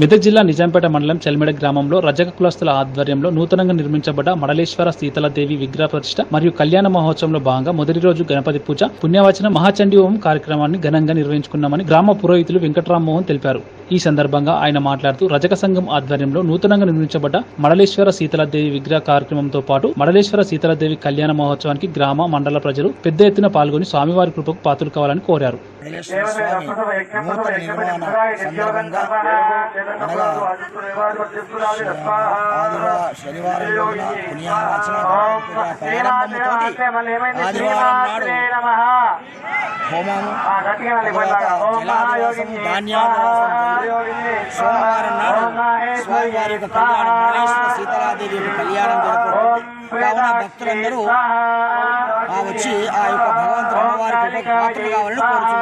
మెదక్ జిల్లా నిజాంపేట మండలం చెల్మెడ గ్రామంలో రజక కులస్తుల ఆధ్వర్యంలో నూతనంగా నిర్మించబడ్డ మడలేశ్వర సీతలాదేవి విగ్రహ ప్రతిష్ట మరియు కళ్యాణ మహోత్సవంలో భాగంగా మొదటి రోజు గణపతి పూజ పుణ్యవచన మహాచండీ హోమం కార్యక్రమాన్ని ఘనంగా నిర్వహించుకున్నామని గ్రామ పురోహితులు వెంకట్రామ్మోహన్ తెలిపారు. ఈ సందర్భంగా ఆయన మాట్లాడుతూ రజక సంఘం ఆధ్వర్యంలో నూతనంగా నిర్మించబడ్డ మడలేశ్వర సీతలాదేవి విగ్రహ కార్యక్రమంతో పాటు మడలేశ్వర సీతలాదేవి కళ్యాణ మహోత్సవానికి గ్రామ మండల ప్రజలు పెద్ద ఎత్తున పాల్గొని స్వామివారి కృపకు పాత్రలు కావాలని కోరారు. అనగా శనివారం రోజున పుణ్యావచన ఆదివారం నాడు హోమము జలాదివాసం ధాన్యాదివాసం సోమవారం నాడు స్వామివారి యొక్క కళ్యాణం మల్లేశ్వర సీతారాదేవి యొక్క కళ్యాణం కావున భక్తులందరూ ఆ వచ్చి ఆ యొక్క భగవంతుడు అమ్మవారి పాత్రలు కావాలని కోరుతున్నారు